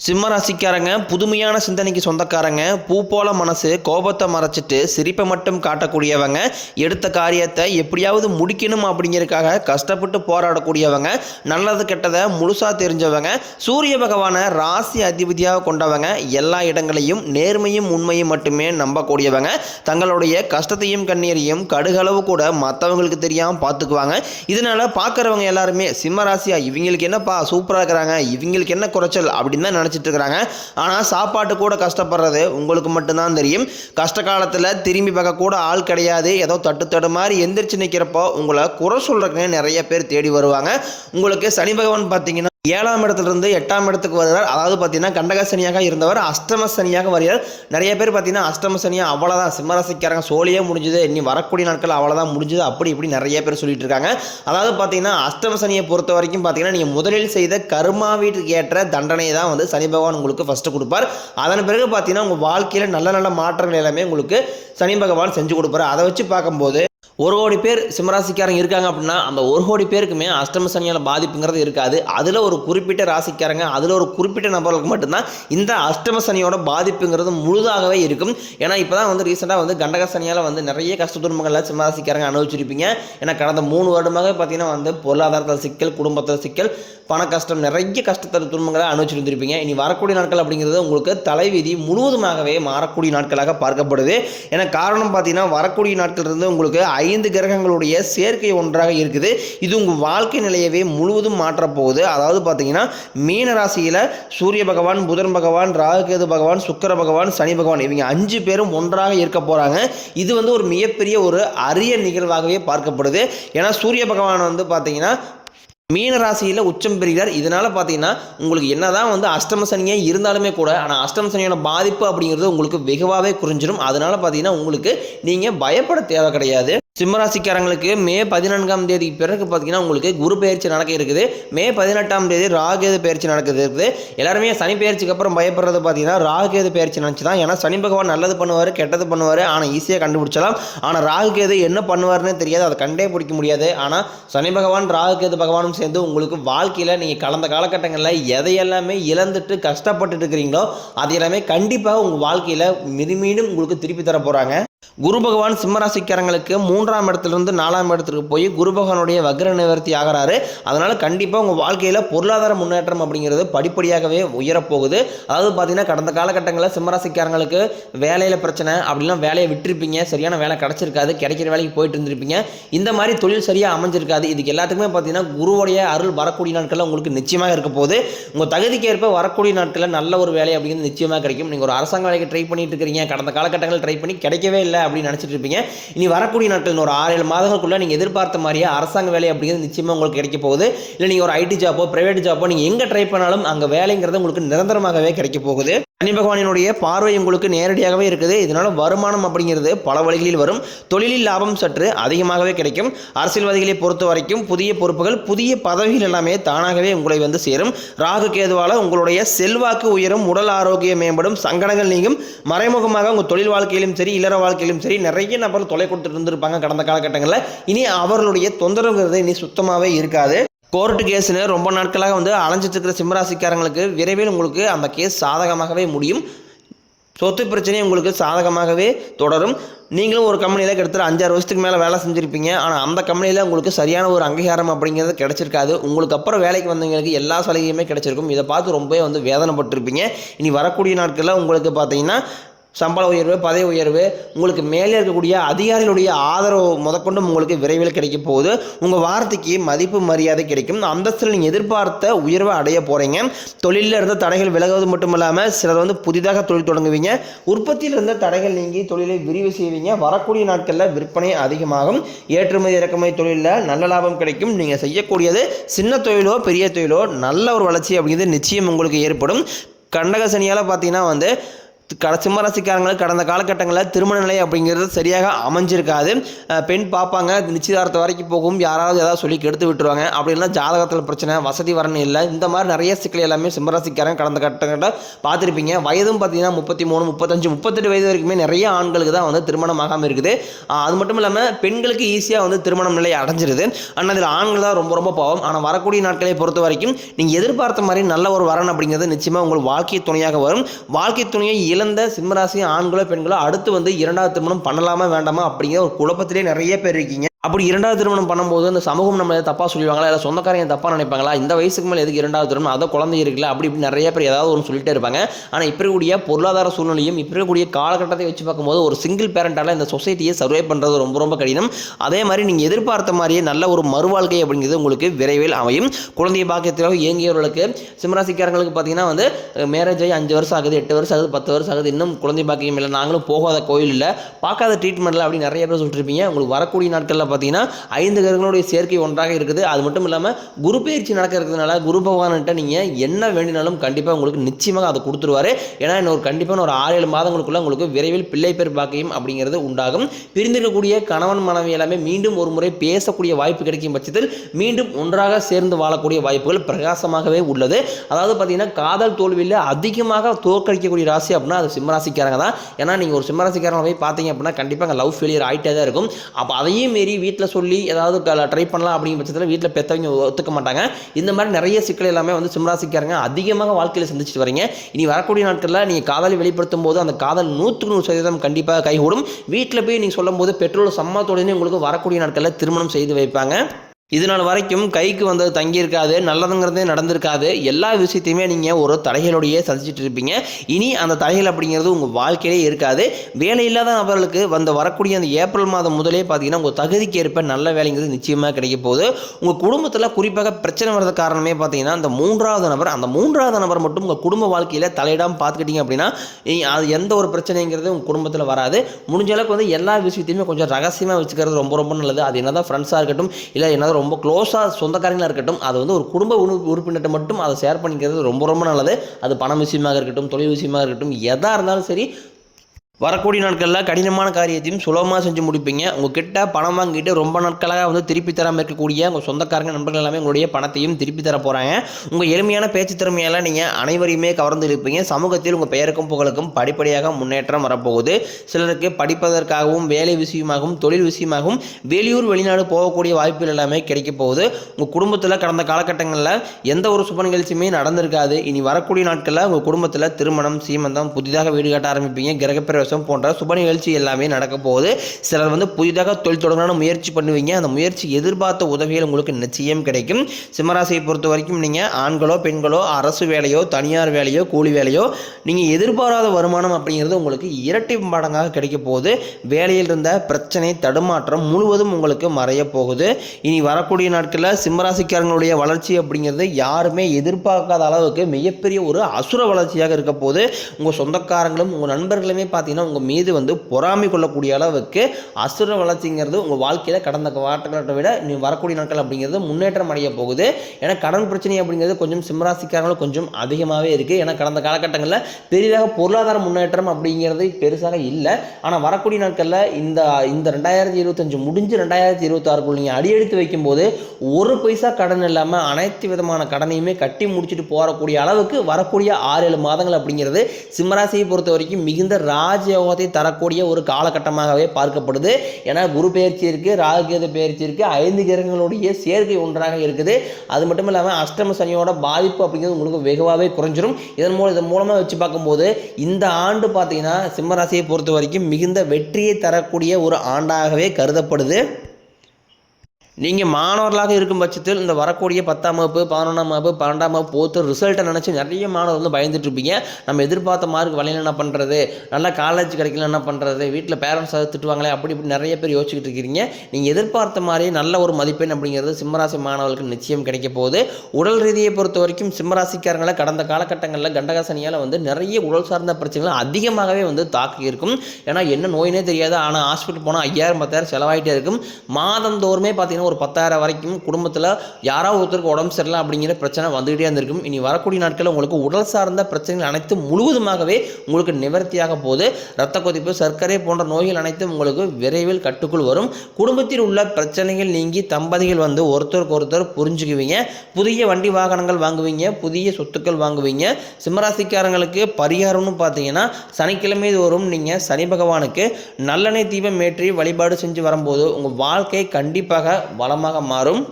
சிம்மராசிக்காரங்க புதுமையான சிந்தனைக்கு சொந்தக்காரங்க பூ போல மனசு கோபத்தை மறைச்சிட்டு சிரிப்பை மட்டும் காட்டக்கூடியவங்க எடுத்த காரியத்தை எப்படியாவது முடிக்கணும் அப்படிங்கிறதுக்காக கஷ்டப்பட்டு போராடக்கூடியவங்க நல்லது கெட்டதை முழுசாக தெரிஞ்சவங்க சூரிய பகவானை ராசி அதிபதியாக கொண்டவங்க எல்லா இடங்களையும் நேர்மையும் உண்மையும் மட்டுமே நம்பக்கூடியவங்க தங்களுடைய கஷ்டத்தையும் கண்ணீரையும் கடுகளவு கூட மற்றவங்களுக்கு தெரியாமல் பார்த்துக்குவாங்க. இதனால் பார்க்குறவங்க எல்லாருமே சிம்மராசியா இவங்களுக்கு என்னப்பா சூப்பராக இருக்கிறாங்க இவங்களுக்கு என்ன குறைச்சல் அப்படின்னு தான் நினச்சிட்டு இருக்கிறாங்க ஆனால் சாப்பாட்டு கூட கஷ்டப்படுறது உங்களுக்கு மட்டும்தான் தெரியும். கஷ்ட காலத்தில் திரும்பி பார்க்க கூட ஆள் கிடையாது. ஏதோ தட்டு தடு மாதிரி எந்திரிச்சு நிற்கிறப்போ உங்களை குறை சொல்கிறக்குன்னு நிறைய பேர் தேடி வருவாங்க. உங்களுக்கு சனி பகவான் பார்த்தீங்கன்னா ஏழாம் இடத்துலேருந்து எட்டாம் இடத்துக்கு வருகிறார் அதாவது பார்த்தீங்கன்னா கண்டக சனியாக இருந்தவர் அஷ்டம சனியாக வருகிறார். நிறைய பேர் பார்த்தீங்கன்னா அஷ்டம சனியாக அவ்வளோதான் சிம்மராசிக்காரங்க. சோழியே முடிஞ்சுது. இனி வரக்கூடிய நாட்கள் அவ்வளோதான் முடிஞ்சுது. அப்படி இப்படி நிறைய பேர் சொல்லிட்டு இருக்காங்க. அதாவது பார்த்தீங்கன்னா அஷ்டம சனியை பொறுத்த வரைக்கும் பார்த்தீங்கன்னா நீங்கள் முதலில் செய்த கர்மாவிற்கு ஏற்ற தண்டனை தான் வந்து சனி பகவான் உங்களுக்கு ஃபஸ்ட்டு கொடுப்பார். அதன் பிறகு பார்த்தீங்கன்னா உங்கள் வாழ்க்கையில் நல்ல நல்ல மாற்றங்கள் எல்லாமே உங்களுக்கு சனி பகவான் செஞ்சு கொடுப்பார். அதை வச்சு பார்க்கும்போது ஒரு கோடி பேர் சிம்மராசிக்காரங்க இருக்காங்க அப்படின்னா அந்த ஒரு கோடி பேருக்குமே அஷ்டம சனியால் பாதிப்புங்கிறது இருக்காது. அதில் ஒரு குறிப்பிட்ட ராசிக்காரங்க அதில் ஒரு குறிப்பிட்ட நபர்களுக்கு மட்டும்தான் இந்த அஷ்டம சனியோட பாதிப்புங்கிறது முழுதாகவே இருக்கும். ஏன்னா இப்போ தான் வந்து ரீசெண்டாக வந்து கண்டக சனியால் வந்து நிறைய கஷ்ட துன்பங்களை சிம்மராசிக்காரங்க அனுபவிச்சிருப்பீங்க. ஏன்னா கடந்த மூணு வருடமாக பார்த்தீங்கன்னா வந்து பொருளாதாரத்தில் சிக்கல் குடும்பத்தில் சிக்கல் பண கஷ்டம் நிறைய கஷ்டத்தில் துன்பங்களை அனுபவிச்சிருந்திருப்பீங்க. இனி வரக்கூடிய நாட்கள் அப்படிங்கிறது உங்களுக்கு தலைவிதி முழுவதுமாகவே மாறக்கூடிய நாட்களாக பார்க்கப்படுது. ஏன்னா காரணம் பார்த்தீங்கன்னா வரக்கூடிய நாட்கள் இருந்து உங்களுக்கு ஐந்து கிரகங்களுடைய சேர்க்கை ஒன்றாக இருக்குது. இது உங்கள் வாழ்க்கை நிலையவே முழுவதும் மாற்றப் போகுது அதாவது பார்த்தீங்கன்னா மீன ராசியில் சூரிய பகவான் புதன் பகவான் ராகுகேது பகவான் சுக்கர பகவான் சனி பகவான் இவங்க அஞ்சு பேரும் ஒன்றாக இருக்க போகிறாங்க இது வந்து ஒரு மிகப்பெரிய ஒரு அரிய நிகழ்வாகவே பார்க்கப்படுது. ஏன்னா சூரிய பகவான் வந்து பார்த்தீங்கன்னா மீன ராசியில் உச்சம் பெறுகிறார். இதனால் பார்த்தீங்கன்னா உங்களுக்கு என்னதான் வந்து அஷ்டம சனியே இருந்தாலுமே கூட ஆனால் அஷ்டம சனியோட பாதிப்பு அப்படிங்கிறது உங்களுக்கு வெகுவாகவே குறைஞ்சிடும் அதனால் பார்த்தீங்கன்னா உங்களுக்கு நீங்கள் பயப்பட தேவை கிடையாது. சிம்மராசிக்காரங்களுக்கு மே பதினான்காம் தேதி பிறகு பார்த்தீங்கன்னா உங்களுக்கு குரு பயிற்சி நடக்க இருக்குது. மே பதினெட்டாம் தேதி ராகேது பயிற்சி நடக்கிறது இருக்குது. எல்லாருமே சனி பயிற்சிக்கு அப்புறம் பயப்படுறது பார்த்தீங்கன்னா ராகுகேது பயிற்சி நினச்சி தான் ஏன்னா சனி பகவான் நல்லது பண்ணுவார் கெட்டது பண்ணுவார். ஆனால் ஈஸியாக கண்டுபிடிச்சலாம் ஆனால் ராகுகேது என்ன பண்ணுவார்னே தெரியாது. அதை கண்டே பிடிக்க முடியாது. ஆனால் சனி பகவான் ராகுகேது பகவானும் சேர்ந்து உங்களுக்கு வாழ்க்கையில் நீங்கள் கலந்த காலகட்டங்களில் எதையெல்லாமே இழந்துட்டு கஷ்டப்பட்டு இருக்கிறீங்களோ அது எல்லாமே கண்டிப்பாக உங்கள் வாழ்க்கையில் மீண்டும் உங்களுக்கு திருப்பி தர போகிறாங்க குரு பகவான் சிம்மராசிக்காரங்களுக்கு மூன்றாம் இடத்துலேருந்து நாலாம் இடத்துக்கு போய் குரு பகவானுடைய வக்ர நிவர்த்தி ஆகிறாரு. அதனால் கண்டிப்பாக உங்கள் வாழ்க்கையில் பொருளாதார முன்னேற்றம் அப்படிங்கிறது படிப்படியாகவே உயரப்போகுது. அதாவது பார்த்தீங்கன்னா கடந்த காலகட்டங்களில் சிம்மராசிக்காரங்களுக்கு வேலையில் பிரச்சனை அப்படிலாம் வேலையை விட்டுருப்பீங்க. சரியான வேலை கிடச்சிருக்காது. கிடைக்கிற வேலைக்கு போயிட்டு இருந்திருப்பீங்க. இந்த மாதிரி தொழில் சரியாக அமைஞ்சிருக்காது. இதுக்கு எல்லாத்துக்குமே பார்த்தீங்கன்னா குருவுடைய அருள் வரக்கூடிய நாட்களில் உங்களுக்கு நிச்சயமாக இருக்க போது உங்கள் தகுதிக்கு ஏற்ப வரக்கூடிய நாட்களில் நல்ல ஒரு வேலை அப்படிங்கிறது நிச்சயமாக கிடைக்கும். நீங்கள் ஒரு அரசாங்க வேலைக்கு ட்ரை பண்ணிட்டு இருக்கிறீங்க. கடந்த காலகட்டங்களில் ட்ரை பண்ணி கிடைக்கவே இல்லை அப்படின்னு நினச்சிட்டு இருப்பீங்க. இனி வரக்கூடிய நாட்கள் ஒரு ஆறு ஏழு மாதங்களுக்குள்ள நீங்கள் எதிர்பார்த்த மாதிரியே அரசாங்க வேலை அப்படிங்கிறது நிச்சயமாக உங்களுக்கு கிடைக்க போகுது. இல்லை நீங்கள் ஒரு ஐடி ஜாப்போ ப்ரைவேட் ஜாப்போ நீங்கள் எங்கே ட்ரை பண்ணாலும் அங்கே வேலைங்கிறது உங்களுக்கு நிரந்தரமாகவே கிடைக்க போகுது. சனி பகவானினுடைய பார்வை உங்களுக்கு நேரடியாகவே இருக்குது. இதனால் வருமானம் அப்படிங்கிறது பல வழிகளில் வரும். தொழிலில் லாபம் சற்று அதிகமாகவே கிடைக்கும். அரசியல்வாதிகளை பொறுத்த வரைக்கும் புதிய பொறுப்புகள் புதிய பதவிகள் எல்லாமே தானாகவே உங்களை வந்து சேரும். ராகு கேதுவால உங்களுடைய செல்வாக்கு உயரும் உடல் ஆரோக்கியம் மேம்படும் சங்கடங்கள் நீங்கும். மறைமுகமாக உங்கள் தொழில் வாழ்க்கையிலும் சரி இல்லற வாழ்க்கையிலும் சரி நிறைய நபர் தொலை கொடுத்துட்டு இருந்திருப்பாங்க கடந்த காலகட்டங்களில். இனி அவர்களுடைய தொந்தரவுங்கிறது இனி சுத்தமாகவே இருக்காது. கோர்ட்டு கேஸ்னு ரொம்ப நாட்களாக வந்து அலைஞ்சிட்டு இருக்கிற சிம்மராசிக்காரங்களுக்கு விரைவில் உங்களுக்கு அந்த கேஸ் சாதகமாகவே முடியும். சொத்து பிரச்சனை உங்களுக்கு சாதகமாகவே தொடரும். நீங்களும் ஒரு கம்பெனியில் கிட்டத்தட்ட அஞ்சாறு வருஷத்துக்கு மேலே வேலை செஞ்சுருப்பீங்க. ஆனால் அந்த கம்பெனியில் உங்களுக்கு சரியான ஒரு அங்கீகாரம் அப்படிங்கிறது கிடச்சிருக்காது. உங்களுக்கு அப்புறம் வேலைக்கு வந்தவங்களுக்கு எல்லா சலுகையுமே கிடச்சிருக்கும். இதை பார்த்து ரொம்பவே வந்து வேதனைப்பட்டிருப்பீங்க. இனி வரக்கூடிய நாட்களில் உங்களுக்கு பார்த்தீங்கன்னா சம்பள உயர்வு பதவி உயர்வு உங்களுக்கு மேலே இருக்கக்கூடிய அதிகாரிகளுடைய ஆதரவு முதற்கொண்டும் உங்களுக்கு விரைவில் கிடைக்க போகுது. உங்கள் வார்த்தைக்கு மதிப்பு மரியாதை கிடைக்கும். அந்தஸ்தில் நீங்கள் எதிர்பார்த்த உயர்வை அடைய போகிறீங்க தொழிலில் இருந்த தடைகள் விலகுவது மட்டும் இல்லாமல் சிலர் வந்து புதிதாக தொழில் தொடங்குவீங்க. உற்பத்தியில் இருந்த தடைகள் நீங்கி தொழிலை விரிவு செய்வீங்க. வரக்கூடிய நாட்களில் விற்பனை அதிகமாகும். ஏற்றுமதி இறக்குமதி தொழிலில் நல்ல லாபம் கிடைக்கும். நீங்கள் செய்யக்கூடியது சின்ன தொழிலோ பெரிய தொழிலோ நல்ல ஒரு வளர்ச்சி அப்படிங்கிறது நிச்சயம் உங்களுக்கு ஏற்படும். கண்டக சனியால் பார்த்தீங்கன்னா வந்து கட சிம்மராசிக்காரங்களுக்கு கடந்த காலகட்டங்களில் திருமண நிலை அப்படிங்கிறது சரியாக அமைஞ்சிருக்காது. பெண் பார்ப்பாங்க நிச்சயதார்த்தம் வரைக்கும் போகும் யாராவது ஏதாவது சொல்லி கெடுத்து விட்டுருவாங்க. அப்படி இல்லைன்னா ஜாதகத்தில் பிரச்சனை வசதி வரணும் இல்லை. இந்த மாதிரி நிறைய சிக்கல் எல்லாமே சிம்மராசிக்காரங்க கடந்த கட்டங்கள்ட்ட பார்த்துருப்பீங்க. வயதும் பார்த்தீங்கன்னா முப்பத்தி மூணு முப்பத்தஞ்சு முப்பத்தெட்டு வயது வரைக்குமே நிறைய ஆண்களுக்கு தான் வந்து திருமணம் ஆகாமல் இருக்குது அது மட்டும் இல்லாமல் பெண்களுக்கு ஈஸியாக வந்து திருமணம் நிலை அடைஞ்சிருது. ஆனால் அதில் ஆண்கள் தான் ரொம்ப ரொம்ப பாவம். ஆனால் வரக்கூடிய நாட்களை பொறுத்த வரைக்கும் நீங்கள் எதிர்பார்த்த மாதிரி நல்ல ஒரு வரன் அப்படிங்கிறது நிச்சயமாக உங்கள் வாழ்க்கை துணையாக வரும். வாழ்க்கை துணையை இழந்த சிம்மராசி ஆண்களோ பெண்களோ அடுத்து வந்து இரண்டாவது திருமணம் பண்ணலாமா வேண்டாமா அப்படிங்கிற ஒரு குழப்பத்திலே நிறைய பேர் இருக்கீங்க. அப்படி இரண்டாவது திருமணம் பண்ணும்போது அந்த சமூகம் நம்ம தப்பாக சொல்லுவாங்களா? இல்லை சொந்தக்காரங்க தப்பாக நினைப்பாங்களா? இந்த வயசுக்கு மேலே எதுக்கு இரண்டாவது திருமணம்? அதை குழந்தை இருக்குல்ல அப்படி இப்படி நிறைய பேர் ஏதாவது ஒன்று சொல்லிட்டே இருப்பாங்க. ஆனால் இப்போ இருக்கக்கூடிய பொருளாதார சூழ்நிலையும் இப்போ இருக்கக்கூடிய காலகட்டத்தை வச்சு பார்க்கும்போது ஒரு சிங்கிள் பேரண்டால் இந்த சொசைட்டியை சர்வே பண்ணுறது ரொம்ப ரொம்ப கடினம். அதே மாதிரி நீங்கள் எதிர்பார்த்த மாதிரியே நல்ல ஒரு மறுவாழ்க்கை அப்படிங்கிறது உங்களுக்கு விரைவில் அமையும். குழந்தைய பாக்கியத்தில் இயங்கியவர்களுக்கு சிம்மராசிக்காரங்களுக்கு பார்த்தீங்கன்னா வந்து மேரேஜ் ஆகி அஞ்சு வருஷம் ஆகுது எட்டு வருஷம் ஆகுது பத்து வருஷம் ஆகுது இன்னும் குழந்தை பாக்கியம் இல்லை. நாங்களும் போகாத கோயில் இல்லை. பார்க்காத ட்ரீட்மெண்ட்டில் அப்படி நிறைய பேர் சொல்லிட்டுருப்பீங்க உங்களுக்கு வரக்கூடிய நாட்களில் பார்த்தீங்கன்னா ஐந்து கிரகங்களுடைய சேர்க்கை ஒன்றாக இருக்குது. அது மட்டும் இல்லாமல் குரு பயிற்சி நடக்கிறதுனால குரு பகவான்கிட்ட நீங்கள் என்ன வேண்டினாலும் கண்டிப்பாக உங்களுக்கு நிச்சயமாக அதை கொடுத்துருவாரு. ஏன்னா இன்னும் ஒரு கண்டிப்பாக ஒரு ஆறு ஏழு மாதங்களுக்குள்ள உங்களுக்கு விரைவில் பிள்ளை பேர் பாக்கியம் அப்படிங்கிறது உண்டாகும். பிரிந்திருக்கக்கூடிய கணவன் மனைவி எல்லாமே மீண்டும் ஒரு முறை பேசக்கூடிய வாய்ப்பு கிடைக்கும் பட்சத்தில் மீண்டும் ஒன்றாக சேர்ந்து வாழக்கூடிய வாய்ப்புகள் பிரகாசமாகவே உள்ளது. அதாவது பார்த்தீங்கன்னா காதல் தோல்வியில் அதிகமாக தோற்கடிக்கக்கூடிய ராசி அப்படின்னா அது சிம்மராசிக்காரங்க தான். ஏன்னா நீங்கள் ஒரு சிம்மராசிக்காரங்க போய் பார்த்தீங்க அப்படின்னா கண்டிப்பாக லவ் ஃபெயிலியர் ஆகிட்டே தான் இருக்கும். அப்போ அதையும் மீறி வீட்டில் சொல்லி ஏதாவது ட்ரை பண்ணலாம் அப்படிங்கிற பட்சத்தில் வீட்டில் பெற்றவங்க ஒத்துக்க மாட்டாங்க. இந்த மாதிரி நிறைய சிக்கல் எல்லாமே வந்து சிம்ராசிக்காரங்க அதிகமாக வாழ்க்கையில் சந்திச்சுட்டு வரீங்க இனி வரக்கூடிய நாட்களில் நீங்கள் காதலை வெளிப்படுத்தும் போது அந்த காதல் நூற்றுக்கு நூறு சதவீதம் கண்டிப்பாக கைகூடும். வீட்டில் போய் நீங்கள் சொல்லும்போது பெற்றோர் சம்மத்தோடனே உங்களுக்கு வரக்கூடிய நாட்களில் திருமணம் செய்து வைப்பாங்க. இது நாள் வரைக்கும் கைக்கு வந்தது தங்கியிருக்காது நல்லதுங்கிறதே நடந்திருக்காது. எல்லா விஷயத்தையுமே நீங்கள் ஒரு தடைகளோடையே சந்திச்சுட்டு இருப்பீங்க. இனி அந்த தடைகள் அப்படிங்கிறது உங்கள் வாழ்க்கையிலே இருக்காது. வேலை இல்லாத நபர்களுக்கு வந்து வரக்கூடிய அந்த ஏப்ரல் மாதம் முதலே பார்த்தீங்கன்னா உங்கள் தகுதிக்கு ஏற்ப நல்ல வேலைங்கிறது நிச்சயமாக கிடைக்க போகுது. உங்கள் குடும்பத்தில் குறிப்பாக பிரச்சனை வர்றது காரணமே பார்த்தீங்கன்னா அந்த மூன்றாவது நபர் அந்த மூன்றாவது நபர் மட்டும் உங்கள் குடும்ப வாழ்க்கையில் தலையிடாமல் பார்த்துக்கிட்டீங்க அப்படின்னா அது எந்த ஒரு பிரச்சனைங்கிறது உங்கள் குடும்பத்தில் வராது. முடிஞ்ச அளவுக்கு வந்து எல்லா விஷயத்தையுமே கொஞ்சம் ரகசியமாக வச்சுக்கிறது ரொம்ப ரொம்ப நல்லது. அது என்னதான் ஃப்ரெண்ட்ஸாக இருக்கட்டும் இல்லை என்னதான் ரொம்ப க்ளோஸாக சொந்தக்காரங்களாக இருக்கட்டும் அது வந்து ஒரு குடும்ப உணவு உறுப்பினர்கிட்ட மட்டும் அதை ஷேர் பண்ணிக்கிறது ரொம்ப ரொம்ப நல்லது. அது பணம் விஷயமாக இருக்கட்டும் தொழில் விஷயமாக இருக்கட்டும் எதாக இருந்தாலும் சரி வரக்கூடிய நாட்களில் கடினமான காரியத்தையும் சுலபமாக செஞ்சு முடிப்பீங்க. உங்ககிட்ட பணம் வாங்கிட்டு ரொம்ப நாட்களாக வந்து திருப்பி தராமல் இருக்கக்கூடிய உங்கள் சொந்தக்காரங்க நண்பர்கள் எல்லாமே உங்களுடைய பணத்தையும் திருப்பி தர போகிறாங்க உங்கள் எளிமையான பேச்சு திறமையால் நீங்கள் அனைவரையுமே கவர்ந்து இருப்பீங்க. சமூகத்தில் உங்கள் பெயருக்கும் புகழுக்கும் படிப்படியாக முன்னேற்றம் வரப்போகுது. சிலருக்கு படிப்பதற்காகவும் வேலை விஷயமாகவும் தொழில் விஷயமாகவும் வெளியூர் வெளிநாடு போகக்கூடிய வாய்ப்புகள் எல்லாமே கிடைக்க போகுது. உங்கள் குடும்பத்தில் கடந்த காலகட்டங்களில் எந்த ஒரு சுப நிகழ்ச்சியுமே நடந்திருக்காது. இனி வரக்கூடிய நாட்களில் உங்கள் குடும்பத்தில் திருமணம் சீமந்தம் புதிதாக வீடு கட்ட ஆரம்பிப்பீங்க. கிரகப்பிரவேசம் போன்ற சுப நிகழ்ச்சி எல்லாமே நடக்க போகுது. சிலர் வந்து புதிதாக தொழில் தொடங்கணும்னு முயற்சி பண்ணுவீங்க. அந்த முயற்சி எதிர்பார்த்த உதவிகள் உங்களுக்கு நிச்சயம் கிடைக்கும். சிம்மராசியை பொறுத்த வரைக்கும் நீங்கள் ஆண்களோ பெண்களோ அரசு வேலையோ தனியார் வேலையோ கூலி வேலையோ நீங்கள் எதிர்பாராத வருமானம் அப்படிங்கிறது உங்களுக்கு இரட்டி மடங்காக கிடைக்க போகுது. வேலையில் இருந்த பிரச்சனை தடுமாற்றம் முழுவதும் உங்களுக்கு மறைய போகுது. இனி வரக்கூடிய நாட்களில் சிம்மராசிக்காரங்களுடைய வளர்ச்சி அப்படிங்கிறது யாருமே எதிர்பார்க்காத அளவுக்கு மிகப்பெரிய ஒரு அசுர வளர்ச்சியாக இருக்க போது உங்கள் சொந்தக்காரங்களும் உங்கள் நண்பர்களுமே பார்த்தீங்கன்னா உங்கள் மீது வந்து பொறாமை கொள்ளக்கூடிய அளவுக்கு அசுர வளர்ச்சிங்கிறது உங்கள் வாழ்க்கையில் கடந்த வாட்டங்களை விட நீ வரக்கூடிய நாட்கள் அப்படிங்கிறது முன்னேற்றம் அடைய போகுது. ஏன்னா கடன் பிரச்சனை அப்படிங்கிறது கொஞ்சம் சிம்மராசிக்காரங்களும் கொஞ்சம் அதிகமாகவே இருக்குது ஏன்னா கடந்த காலகட்டங்களில் பெரிதாக பொருளாதார முன்னேற்றம் அப்படிங்கிறது பெருசாக இல்லை. ஆனால் வரக்கூடிய நாட்களில் இந்த இந்த ரெண்டாயிரத்தி இருபத்தஞ்சு முடிஞ்சு ரெண்டாயிரத்தி இருபத்தாறுக்குள் நீங்கள் அடியெடுத்து வைக்கும்போது ஒரு பைசா கடன் இல்லாமல் அனைத்து விதமான கடனையுமே கட்டி முடிச்சுட்டு போகக்கூடிய அளவுக்கு வரக்கூடிய ஆறு ஏழு மாதங்கள் அப்படிங்கிறது சிம்மராசியை பொறுத்த வரைக்கும் மிகுந்த ராஜயோகத்தை தரக்கூடிய ஒரு காலகட்டமாகவே பார்க்கப்படுது. ஏன்னா குரு பயிற்சி இருக்குது ராகுகேது பயிற்சி இருக்குது ஐந்து கிரகங்களுடைய சேர்க்கை ஒன்றாக இருக்குது. அது மட்டும் இல்லாமல் அஷ்டம சனியோட பாதிப்பு அப்படிங்கிறது உங்களுக்கு வெகுவாகவே குறைஞ்சிரும். இதன் மூலம் இதன் மூலமாக வச்சு பார்க்கும்போது இந்த ஆண்டு பார்த்தீங்கன்னா சிம்மராசியை பொறுத்த வரைக்கும் மிகுந்த வெற்றியை தரக்கூடிய ஒரு ஆண்டாகவே கருதப்படுது. நீங்கள் மாணவர்களாக இருக்கும் பட்சத்தில் இந்த வரக்கூடிய பத்தாம் வகுப்பு பதினொன்றாம் வகுப்பு பன்னெண்டாம் வகுப்பு போத்து ரிசல்ட்டை நினச்சி நிறைய மாணவர் வந்து பயந்துட்டுருப்பீங்க நம்ம எதிர்பார்த்த மார்க் வலையில் என்ன பண்ணுறது நல்லா காலேஜ் கிடைக்கல என்ன பண்ணுறது வீட்டில் பேரண்ட்ஸ் அதை திட்டுவாங்களே அப்படி இப்படி நிறைய பேர் யோசிச்சுக்கிட்டு இருக்கிறீங்க. நீங்கள் எதிர்பார்த்த மாதிரி நல்ல ஒரு மதிப்பெண் அப்படிங்கிறது சிம்மராசி மாணவர்களுக்கு நிச்சயம் கிடைக்க போகுது. உடல் ரீதியை பொறுத்த வரைக்கும் சிம்மராசிக்காரங்களை கடந்த காலகட்டங்களில் கண்டகாசனியால் வந்து நிறைய உடல் சார்ந்த பிரச்சனைகள் அதிகமாகவே வந்து தாக்கி இருக்கும். ஏன்னா என்ன நோயினே தெரியாது. ஆனால் ஹாஸ்பிட்டல் போனால் ஐயாயிரம் பத்தாயிரம் செலவாகிட்டே இருக்கும். மாதந்தோறுமே பார்த்தீங்கன்னா ஒரு பத்தாயிரம் வரைக்கும் குடும்பத்தில் யாராவது ஒருத்தருக்கு உடம்பு சரியில்லை அப்படிங்கிற பிரச்சனை வந்துகிட்டே இருந்திருக்கும். இனி வரக்கூடிய நாட்களில் உங்களுக்கு உடல் சார்ந்த பிரச்சனைகள் அனைத்தும் முழுவதுமாகவே உங்களுக்கு நிவர்த்தியாக போது ரத்த கொதிப்பு சர்க்கரை போன்ற நோய்கள் அனைத்தும் உங்களுக்கு விரைவில் கட்டுக்குள் வரும். குடும்பத்தில் உள்ள பிரச்சனைகள் நீங்கி தம்பதிகள் வந்து ஒருத்தருக்கு ஒருத்தர் புரிஞ்சுக்குவீங்க. புதிய வண்டி வாகனங்கள் வாங்குவீங்க. புதிய சொத்துக்கள் வாங்குவீங்க. சிம்மராசிக்காரங்களுக்கு பரிகாரம்னு பார்த்தீங்கன்னா சனிக்கிழமை தோறும் நீங்கள் சனி பகவானுக்கு நல்லெண்ணெய் தீபம் ஏற்றி வழிபாடு செஞ்சு வரும்போது உங்கள் வாழ்க்கை கண்டிப்பாக வளமாக மாறும்.